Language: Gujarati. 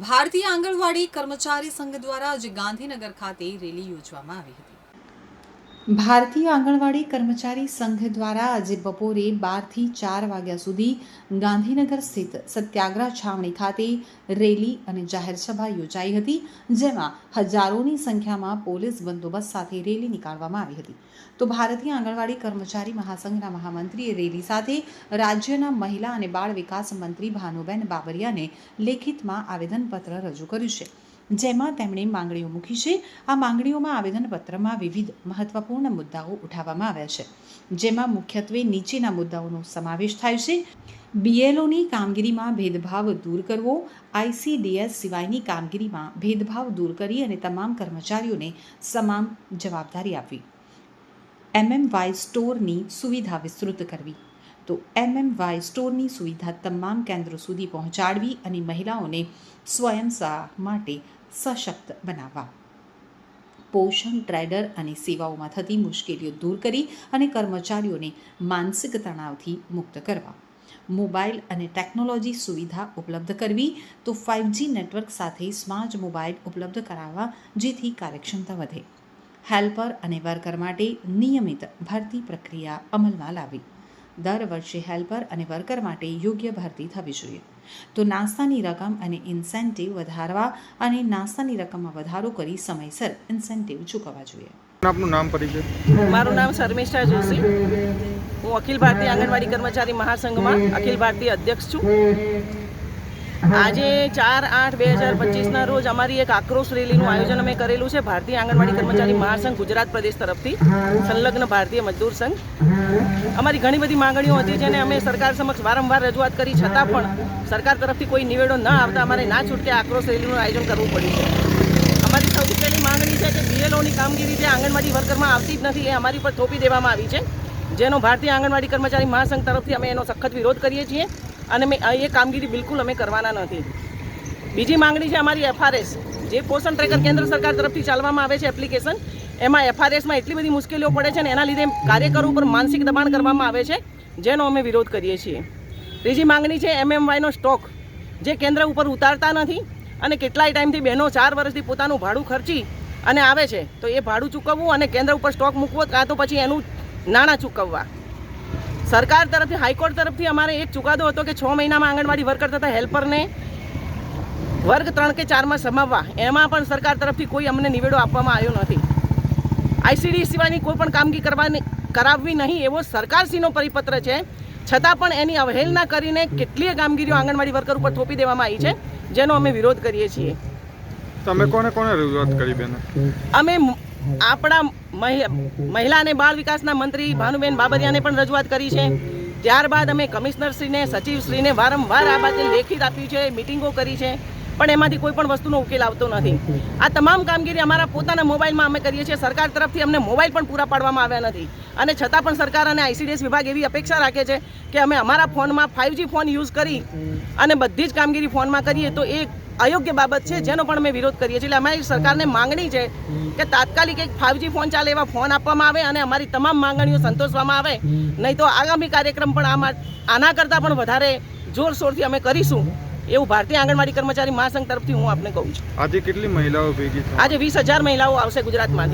ભારતીય આંગણવાડી કર્મચારી સંઘ દ્વારા આજે ગાંધીનગર ખાતે રેલી યોજવામાં આવી હતી. ભારતીય આંગણવાડી કર્મચારી સંઘ દ્વારા આજે બપોરે બારથી ચાર વાગ્યા સુધી ગાંધીનગર સ્થિત સત્યાગ્રહ છાવણી ખાતે રેલી અને જાહેર સભા યોજાઈ હતી, જેમાં હજારોની સંખ્યામાં પોલીસ બંદોબસ્ત સાથે રેલી નીકાળવામાં આવી હતી. તો ભારતીય આંગણવાડી કર્મચારી મહાસંઘના મહામંત્રીએ રેલી સાથે રાજ્યના મહિલા અને બાળ વિકાસ મંત્રી ભાનુબેન બાબરિયાને લેખિતમાં આવેદનપત્ર રજૂ કર્યું છે. જેમાં તેમણે માંગણીઓ મૂકી છે. આ માંગણીઓમાં આવેદનપત્રમાં વિવિધ મહત્વપૂર્ણ મુદ્દાઓ ઉઠાવવામાં આવ્યા છે, જેમાં મુખ્યત્વે નીચેના મુદ્દાઓનો સમાવેશ થાય છે. બીએલઓની કામગીરીમાં ભેદભાવ દૂર કરવો આઈસીડીએસ સિવાયની કામગીરીમાં ભેદભાવ દૂર કરી અને તમામ કર્મચારીઓને સમાન જવાબદારી આપવી. એમએમવાય સ્ટોરની સુવિધા વિસ્તૃત કરવી. તો એમએમવાય સ્ટોરની સુવિધા તમામ કેન્દ્રો સુધી પહોંચાડવી અને મહિલાઓને સ્વયં માટે સશક્ત બનાવવા. પોષણ ટ્રેડર અને સેવાઓમાં થતી મુશ્કેલીઓ દૂર કરી અને કર્મચારીઓને માનસિક તણાવથી મુક્ત કરવા. મોબાઈલ અને ટેકનોલોજી સુવિધા ઉપલબ્ધ કરવી તો ફાઇવજી નેટવર્ક સાથે સ્માર્ટ મોબાઈલ ઉપલબ્ધ કરાવવા જેથી કાર્યક્ષમતા વધે. હેલ્પર અને વર્કર માટે નિયમિત ભરતી પ્રક્રિયા અમલમાં લાવવી. દર વર્ષે હેલ્પર અને વર્કર માટે યોગ્ય ભરતી થવી જોઈએ. તો નાસ્તાની રકમ અને ઇન્સેન્ટિવ વધારવા અને નાસ્તાની રકમમાં વધારો કરી સમયસર ઇન્સેન્ટિવ ચૂકવવા જોઈએ. આપનું નામ પરિચય? મારું નામ શર્મિષ્ઠા જોશી. હું અખિલ ભારતીય આંગણવાડી કર્મચારી મહાસંઘમાં અખિલ ભારતીય અધ્યક્ષ છું. આજે ચાર આઠ બે હજાર પચીસના રોજ અમારી એક આક્રોશ રેલીનું આયોજન અમે કરેલું છે. ભારતીય આંગણવાડી કર્મચારી મહાસંઘ ગુજરાત પ્રદેશ તરફથી, સંલગ્ન ભારતીય મજદૂર સંઘ. અમારી ઘણી બધી માંગણીઓ હતી જેને અમે સરકાર સમક્ષ વારંવાર રજૂઆત કરી, છતાં પણ સરકાર તરફથી કોઈ નિવેડો ન આવતા અમારે ના છૂટકે આક્રોશ રેલીનું આયોજન કરવું પડ્યું છે. અમારી સૌથી પહેલી માંગણી છે કે બીએલઓની કામગીરી જે આંગણવાડી વર્કરમાં આવતી જ નથી, એ અમારી પર થોપી દેવામાં આવી છે. જેનો ભારતીય આંગણવાડી કર્મચારી મહાસંઘ તરફથી અમે એનો સખત વિરોધ કરીએ છીએ. અને એ કામગીરી બિલકુલ અમે કરવાના નથી. બીજી માંગણી છે અમારી એફઆરએસ જે પોષણ ટ્રેકર કેન્દ્ર સરકાર તરફથી ચાલવામાં આવે છે એપ્લિકેશન એમાં એફઆરએસમાં એટલી બધી મુશ્કેલીઓ પડે છે ને એના લીધે કાર્યકરો ઉપર માનસિક દબાણ કરવામાં આવે છે, જેનો અમે વિરોધ કરીએ છીએ. ત્રીજી માંગણી છે એમએમવાયનો સ્ટોક જે કેન્દ્ર ઉપર ઉતારતા નથી અને કેટલાય ટાઈમથી બહેનો ચાર વર્ષથી પોતાનું ભાડું ખર્ચી અને આવે છે, તો એ ભાડું ચૂકવવું અને કેન્દ્ર ઉપર સ્ટોક મૂકવો, કાં તો પછી એનું નાણાં ચૂકવવા. સરકાર તરફથી હાઈકોર્ટ તરફથી અમારે એક ચુકાદો હતો કે છ મહિનામાં આંગણવાડી વર્કર તથા હેલ્પરને વર્ગ ત્રણ કે ચારમાં સમાવવા. એમાં પણ સરકાર તરફથી કોઈ અમને નિવેડો આપવામાં આવ્યો નથી. આઈસીડી સિવાયની કોઈ પણ કામગીરી કરવાની કરાવવી નહીં એવો સરકારશ્રીનો પરિપત્ર છે. છતાં પણ એની અવહેલના કરીને કેટલીય કામગીરીઓ આંગણવાડી વર્કર ઉપર થોપી દેવામાં આવી છે જેનો અમે વિરોધ કરીએ છીએ. તમે કોને કોને રજૂઆત કરી બેન? અમે આપણા મહિ- મહિલા અને બાળ વિકાસના મંત્રી ભાનુબેન બાબરિયાને પણ રજૂઆત કરી છે. ત્યારબાદ અમે કમિશનરશ્રીને, સચિવશ્રીને વારંવાર આ બાબતે લેખિત આપ્યું છે, મિટિંગો કરી છે. પણ એમાંથી કોઈ પણ વસ્તુનો ઉકેલ આવતો નથી. આ તમામ કામગીરી અમારા પોતાના મોબાઈલમાં અમે કરીએ છીએ. સરકાર તરફથી અમને મોબાઈલ પણ પૂરા પાડવામાં આવ્યા નથી. અને છતાં પણ સરકાર અને આઈસીડીએસ વિભાગ એવી અપેક્ષા રાખે છે કે અમે અમારા ફોનમાં ફાઇવજી ફોન યુઝ કરી અને બધી જ કામગીરી ફોનમાં કરીએ તો એ અયોગ્ય બાબત છે, જેનો પણ અમે વિરોધ કરીએ છીએ. એટલે અમારી સરકારને માંગણી છે કે તાત્કાલિક એક ફાઇવજી ફોન ચાલે એવા ફોન આપવામાં આવે અને અમારી તમામ માંગણીઓ સંતોષવામાં આવે. નહીં તો આગામી કાર્યક્રમ પણ આમાં આના કરતાં પણ વધારે જોરશોરથી અમે કરીશું. એવું ભારતીય આંગણવાડી કર્મચારી મહાસંઘ તરફથી હું આપને કહું છું. આજે કેટલી મહિલાઓ ભેગી આજે વીસ હજાર મહિલાઓ આવશે ગુજરાતમાંથી.